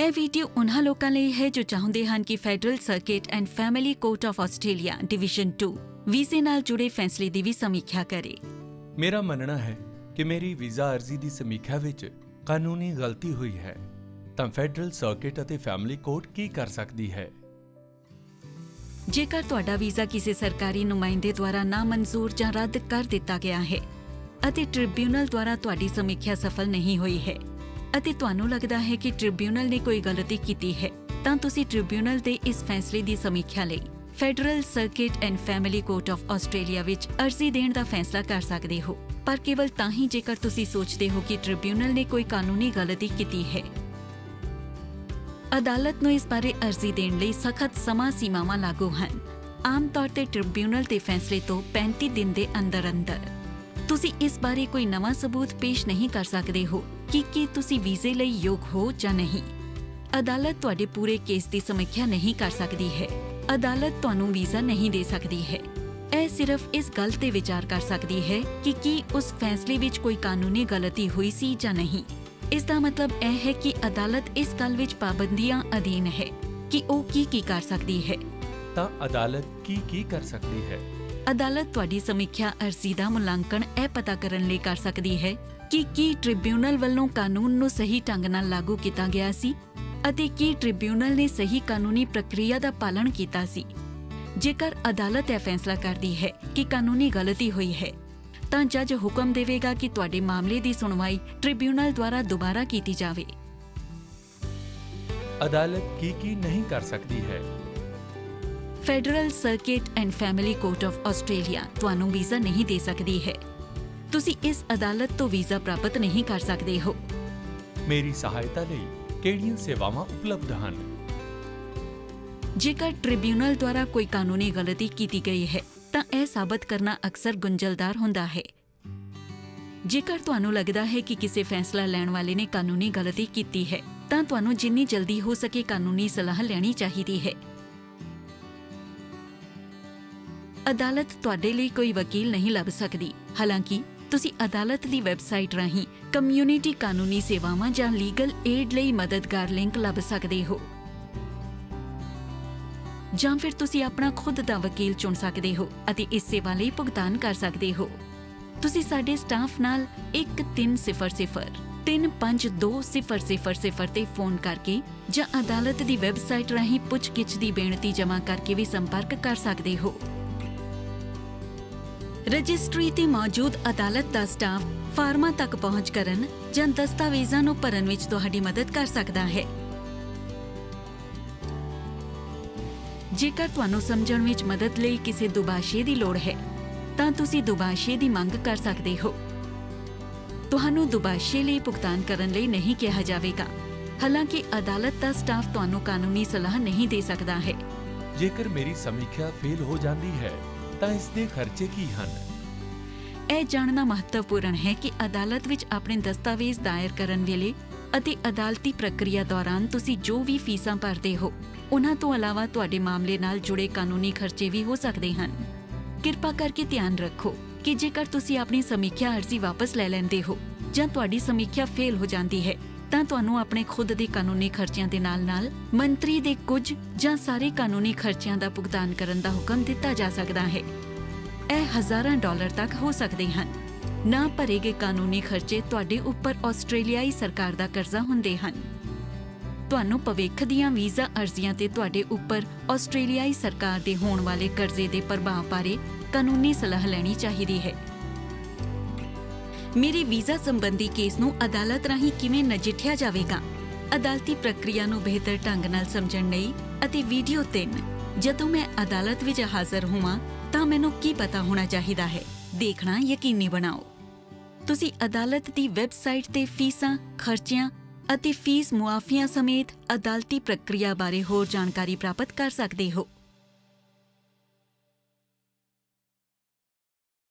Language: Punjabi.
ਇਹ ਵੀਡੀਓ ਉਹਨਾਂ ਲੋਕਾਂ ਲਈ ਹੈ ਜੋ ਚਾਹੁੰਦੇ ਹਨ ਕਿ federal circuit and family court of Australia division 2 ਵੀਜ਼ੇ ਨਾਲ ਜੁੜੇ ਫੈਸਲੇ ਦੀ ਵੀ ਸਮੀਖਿਆ ਕਰੇ। ਮੇਰਾ ਮੰਨਣਾ ਹੈ ਕਿ ਮੇਰੀ ਵੀਜ਼ਾ ਅਰਜ਼ੀ ਦੀ ਸਮੀਖਿਆ ਵਿੱਚ ਕਾਨੂੰਨੀ ਗਲਤੀ ਹੋਈ ਹੈ। ਤਾਂ ਫੈਡਰਲ ਸਰਕਿਟ ਅਤੇ ਫੈਮਿਲੀ ਕੋਰਟ ਕੀ ਕਰ ਸਕਦੀ ਹੈ? ਜੇਕਰ ਤੁਹਾਡਾ ਵੀਜ਼ਾ ਕਿਸੇ ਸਰਕਾਰੀ ਨੁਮਾਇੰਦੇ ਦੁਆਰਾ ਨਾਮਨਜ਼ੂਰ ਜਾਂ ਰੱਦ ਕਰ ਦਿੱਤਾ ਗਿਆ ਹੈ ਅਤੇ ਟ੍ਰਿਬਿਊਨਲ ਦੁਆਰਾ ਤੁਹਾਡੀ ਸਮੀਖਿਆ ਸਫਲ ਨਹੀਂ ਹੋਈ ਹੈ ਅਤੇ ਤੁਹਾਨੂੰ ਲੱਗਦਾ ਹੈ ਕਿ ਟ੍ਰਿਬਿਊਨਲ ਨੇ ਕੋਈ ਗਲਤੀ ਕੀਤੀ ਹੈ, ਤਾਂ ਤੁਸੀਂ ਟ੍ਰਿਬਿਊਨਲ ਦੇ ਇਸ ਫੈਸਲੇ ਦੀ ਸਮੀਖਿਆ ਲਈ federal circuit and family court of Australia ਵਿੱਚ ਅਰਜ਼ੀ ਦੇਣ ਦਾ ਫੈਸਲਾ ਕਰ ਸਕਦੇ ਹੋ। ਪਰ ਕੇਵਲ ਤਾਂ ਹੀ ਜੇਕਰ ਤੁਸੀਂ ਸੋਚਦੇ ਹੋ ਕਿ ਟ੍ਰਿਬਿਊਨਲ ਨੇ ਕੋਈ ਕਾਨੂੰਨੀ ਗਲਤੀ ਕੀਤੀ ਹੈ। ਅਦਾਲਤ ਨੂੰ ਇਸ ਬਾਰੇ ਅਰਜ਼ੀ ਦੇਣ ਲਈ ਸਖਤ ਸਮਾਂ ਸੀਮਾਵਾਂ ਲਾਗੂ ਹਨ। ਆਮ ਤੌਰ ਤੇ ਟ੍ਰਿਬਿਊਨਲ ਦੇ ਫੈਸਲੇ ਤੋਂ 35 ਦਿਨ ਦੇ ਅੰਦਰ ਅੰਦਰ ਤੁਸੀਂ ਇਸ ਬਾਰੇ ਕੋਈ ਨਵਾਂ ਸਬੂਤ ਪੇਸ਼ ਨਹੀਂ ਕਰ ਸਕਦੇ ਹੋ ਕਿ ਕੀ ਤੁਸੀਂ ਵੀਜ਼ੇ ਲਈ ਯੋਗ ਹੋ ਜਾਂ ਨਹੀਂ। ਅਦਾਲਤ ਤੁਹਾਡੇ ਪੂਰੇ ਕੇਸ ਦੀ ਸਮੀਖਿਆ ਨਹੀਂ ਕਰ ਸਕਦੀ ਹੈ। ਅਦਾਲਤ ਤੁਹਾਨੂੰ ਵੀਜ਼ਾ ਨਹੀਂ ਦੇ ਸਕਦੀ ਹੈ। ਇਹ ਸਿਰਫ ਇਸ ਗੱਲ ਤੇ ਵਿਚਾਰ ਕਰ ਸਕਦੀ ਹੈ ਕਿ ਕੀ ਉਸ ਫੈਸਲੇ ਵਿੱਚ ਕੋਈ ਕਾਨੂੰਨੀ ਗਲਤੀ ਹੋਈ ਸੀ ਜਾਂ ਨਹੀਂ। ਇਸ ਦਾ ਮਤਲਬ ਇਹ ਹੈ ਕਿ ਅਦਾਲਤ ਇਸ ਗੱਲ ਵਿੱਚ ਪਾਬੰਦੀਆਂ ਅਧੀਨ ਹੈ ਕਿ ਉਹ ਕੀ ਕੀ ਕਰ ਸਕਦੀ ਹੈ। ਤਾਂ ਅਦਾਲਤ ਕੀ ਕੀ ਕਰ ਸਕਦੀ ਹੈ? ਅਦਾਲਤ ਤੁਹਾਡੀ ਸਮੀਖਿਆ ਅਰਜ਼ੀ ਦਾ ਮੁਲਾਂਕਣ ਇਹ ਪਤਾ ਕਰਨ ਲਈ ਕਰ ਸਕਦੀ ਹੈ ਕਿ ਕੀ ਟ੍ਰਿਬਿਊਨਲ ਵੱਲੋਂ ਕਾਨੂੰਨ ਨੂੰ ਸਹੀ ਢੰਗ ਨਾਲ ਲਾਗੂ ਕੀਤਾ ਗਿਆ ਸੀ ਅਤੇ ਕੀ ਟ੍ਰਿਬਿਊਨਲ ਨੇ ਸਹੀ ਕਾਨੂੰਨੀ ਪ੍ਰਕਿਰਿਆ ਦਾ ਪਾਲਣ ਕੀਤਾ ਸੀ। ਜੇਕਰ ਅਦਾਲਤ ਇਹ ਫੈਸਲਾ ਕਰਦੀ ਹੈ ਕਿ ਕਾਨੂੰਨੀ ਗਲਤੀ ਹੋਈ ਹੈ, ਤਾਂ ਜੱਜ ਹੁਕਮ ਦੇਵੇਗਾ ਕਿ ਤੁਹਾਡੇ ਮਾਮਲੇ ਦੀ ਸੁਣਵਾਈ ਟ੍ਰਿਬਿਊਨਲ ਦੁਆਰਾ ਦੁਬਾਰਾ ਕੀਤੀ ਜਾਵੇ। ਅਦਾਲਤ ਕੀ ਕੀ ਨਹੀਂ ਕਰ ਸਕਦੀ ਹੈ? Federal circuit and family court of Australia ਤੁਹਾਨੂੰ ਵੀਜ਼ਾ ਨਹੀਂ ਦੇ ਸਕਦੀ ਹੈ। ਤੁਸੀਂ ਇਸ ਅਦਾਲਤ ਤੋਂ ਵੀਜ਼ਾ ਪ੍ਰਾਪਤ ਨਹੀਂ ਕਰ ਸਕਦੇ ਹੋ। ਮੇਰੀ ਸਹਾਇਤਾ ਲਈ ਕਿਹੜੀਆਂ ਸੇਵਾਵਾਂ ਉਪਲਬਧ ਹਨ? ਜੇਕਰ ਟ੍ਰਿਬਿਊਨਲ ਦੁਆਰਾ ਕੋਈ ਕਾਨੂੰਨੀ ਗਲਤੀ ਕੀਤੀ ਗਈ ਹੈ ਤਾਂ ਇਹ ਸਾਬਤ ਕਰਨਾ ਅਕਸਰ ਗੁੰਝਲਦਾਰ ਹੁੰਦਾ ਹੈ। ਜੇਕਰ ਤੁਹਾਨੂੰ ਲੱਗਦਾ ਹੈ ਕਿ ਕਿਸੇ ਫੈਸਲਾ ਲੈਣ ਵਾਲੇ ਨੇ ਕਾਨੂੰਨੀ ਗਲਤੀ ਕੀਤੀ ਹੈ ਤਾਂ ਤੁਹਾਨੂੰ ਜਿੰਨੀ ਜਲਦੀ ਹੋ ਸਕੇ ਕਾਨੂੰਨੀ ਸਲਾਹ ਲੈਣੀ ਚਾਹੀਦੀ ਹੈ। ਅਦਾਲਤ ਤੁਹਾਡੇ ਲਈ ਕੋਈ ਵਕੀਲ ਨਹੀਂ ਲੱਭ ਸਕਦੀ। ਹਾਲਾਂਕਿ, ਤੁਸੀਂ ਅਦਾਲਤ ਦੀ ਵੈਬਸਾਈਟ ਰਾਹੀਂ ਕਮਿਊਨਿਟੀ ਕਾਨੂੰਨੀ ਸੇਵਾਵਾਂ ਜਾਂ ਲੀਗਲ ਏਡ ਲਈ ਮਦਦਗਾਰ ਲਿੰਕ ਲੱਭ ਸਕਦੇ ਹੋ। ਜਾਂ ਫਿਰ ਤੁਸੀਂ ਆਪਣਾ ਖੁਦ ਦਾ ਵਕੀਲ ਚੁਣ ਸਕਦੇ ਹੋ ਅਤੇ ਇਸ ਸੇਵਾ ਲਈ ਭੁਗਤਾਨ ਕਰ ਸਕਦੇ ਹੋ। ਤੁਸੀਂ ਸਾਡੇ ਸਟਾਫ ਨਾਲ 1300 3520000 ਤੇ ਫੋਨ ਕਰਕੇ ਜਾਂ ਅਦਾਲਤ ਦੀ ਵੈਬਸਾਈਟ ਰਾਹੀਂ ਪੁੱਛਗਿੱਛ ਦੀ ਬੇਨਤੀ ਜਮ੍ਹਾਂ ਕਰਕੇ ਵੀ ਸੰਪਰਕ ਕਰ ਸਕਦੇ ਹੋ। ਰਜਿਸਟਰੀ ਤੇ ਮੌਜੂਦ ਅਦਾਲਤ ਦਾ ਸਟਾਫ ਫਾਰਮਾਂ ਤੱਕ ਪਹੁੰਚ ਕਰਨ ਜਾਂ ਦਸਤਾਵੇਜ਼ਾਂ ਨੂੰ ਭਰਨ ਵਿੱਚ ਤੁਹਾਡੀ ਮਦਦ ਕਰ ਸਕਦਾ ਹੈ। ਜੇਕਰ ਤੁਹਾਨੂੰ ਸਮਝਣ ਵਿੱਚ ਮਦਦ ਲਈ ਕਿਸੇ ਦੁਬਾਸ਼ੇ ਦੀ ਲੋੜ ਹੈ, ਤਾਂ ਤੁਸੀਂ ਦੁਬਾਸ਼ੇ ਦੀ ਮੰਗ ਕਰ ਸਕਦੇ ਹੋ। ਤੁਹਾਨੂੰ ਦੁਬਾਸ਼ੇ ਲਈ ਭੁਗਤਾਨ ਕਰਨ ਲਈ ਨਹੀਂ ਕਿਹਾ ਜਾਵੇਗਾ। ਹਾਲਾਂਕਿ ਅਦਾਲਤ ਦਾ ਸਟਾਫ ਤੁਹਾਨੂੰ ਕਾਨੂੰਨੀ ਸਲਾਹ ਨਹੀਂ ਦੇ ਸਕਦਾ ਹੈ। ਜੇਕਰ ਮੇਰੀ ਸਮੀਖਿਆ ਫੇਲ ਹੋ ਜਾਂਦੀ ਹੈ ਤਾਂ ਇਸ ਦੇ ਖਰਚੇ ਕੀ ਹਨ? ਇਹ ਜਾਣਨਾ ਮਹੱਤਵਪੂਰਨ ਹੈ ਕਿ ਅਦਾਲਤ ਵਿੱਚ ਆਪਣੇ ਦਸਤਾਵੇਜ਼ ਦਾਇਰ ਕਰਨ ਵੇਲੇ ਅਤੇ ਅਦਾਲਤੀ ਪ੍ਰਕਿਰਿਆ ਦੌਰਾਨ ਤੁਸੀਂ ਜੋ ਵੀ ਫੀਸਾਂ ਭਰਦੇ ਹੋ, ਉਹਨਾਂ ਤੋਂ ਇਲਾਵਾ ਤੁਹਾਡੇ ਮਾਮਲੇ ਨਾਲ ਜੁੜੇ ਕਾਨੂੰਨੀ ਖਰਚੇ ਵੀ ਹੋ ਸਕਦੇ ਹਨ। ਕਿਰਪਾ ਕਰਕੇ ਧਿਆਨ ਰੱਖੋ ਕਿ ਜੇਕਰ ਤੁਸੀਂ ਆਪਣੀ ਸਮੀਖਿਆ ਅਰਜ਼ੀ ਵਾਪਸ ਲੈ ਲੈਂਦੇ ਹੋ ਜਾਂ ਤੁਹਾਡੀ ਸਮੀਖਿਆ ਫੇਲ ਹੋ ਜਾਂਦੀ ਹੈ ਤਾਂ ਤੁਹਾਨੂੰ ਆਪਣੇ ਖੁਦ ਦੇ ਕਾਨੂੰਨੀ ਖਰਚਿਆਂ ਦੇ ਨਾਲ-ਨਾਲ ਮੰਤਰੀ ਦੇ ਕੁਝ ਜਾਂ ਸਾਰੇ ਕਾਨੂੰਨੀ ਖਰਚਿਆਂ ਦਾ ਭੁਗਤਾਨ ਕਰਨ ਦਾ ਹੁਕਮ ਦਿੱਤਾ ਜਾ ਸਕਦਾ ਹੈ। ਇਹ ਹਜ਼ਾਰਾਂ ਡਾਲਰ ਤੱਕ ਹੋ ਸਕਦੇ ਹਨ। ਨਾ ਭਰੇ ਗਏ ਕਾਨੂੰਨੀ ਖਰਚੇ ਤੁਹਾਡੇ ਉੱਪਰ ਆਸਟ੍ਰੇਲੀਆਈ ਸਰਕਾਰ ਦਾ ਕਰਜ਼ਾ ਹੁੰਦੇ ਹਨ। ਤੁਹਾਨੂੰ ਭਵਿੱਖ ਦੀਆਂ ਵੀਜ਼ਾ ਅਰਜ਼ੀਆਂ ਤੇ ਤੁਹਾਡੇ ਉੱਪਰ ਆਸਟ੍ਰੇਲੀਆਈ ਸਰਕਾਰ ਦੇ ਹੋਣ ਵਾਲੇ ਕਰਜ਼ੇ ਦੇ ਪ੍ਰਭਾਵ ਬਾਰੇ ਕਾਨੂੰਨੀ ਸਲਾਹ ਲੈਣੀ ਚਾਹੀਦੀ ਹੈ। ਮੇਰੇ ਵੀਜ਼ਾ ਸੰਬੰਧੀ ਕੇਸ ਨੂੰ ਅਦਾਲਤ ਰਾਹੀਂ ਕਿਵੇਂ ਨਜਿੱਠਿਆ ਜਾਵੇਗਾ? ਅਦਾਲਤੀ ਪ੍ਰਕਿਰਿਆ ਨੂੰ ਬਿਹਤਰ ਢੰਗ ਨਾਲ ਸਮਝਣ ਲਈ ਅਤੇ ਵੀਡੀਓ 3 ਜਦੋਂ ਮੈਂ ਅਦਾਲਤ ਵਿੱਚ ਹਾਜ਼ਰ ਹੋਵਾਂ, ਤਾਂ ਮੈਨੂੰ ਕੀ ਪਤਾ ਹੋਣਾ ਚਾਹੀਦਾ ਹੈ? ਦੇਖਣਾ ਯਕੀਨੀ ਬਣਾਓ। ਤੁਸੀਂ ਅਦਾਲਤ ਦੀ ਵੈਬਸਾਈਟ ਤੇ ਫੀਸਾਂ, ਖਰਚਿਆਂ ਅਤੇ ਫੀਸ ਮੁਆਫੀਆਂ ਸਮੇਤ ਅਦਾਲਤੀ ਪ੍ਰਕਿਰਿਆ ਬਾਰੇ ਹੋਰ ਜਾਣਕਾਰੀ ਪ੍ਰਾਪਤ ਕਰ ਸਕਦੇ ਹੋ।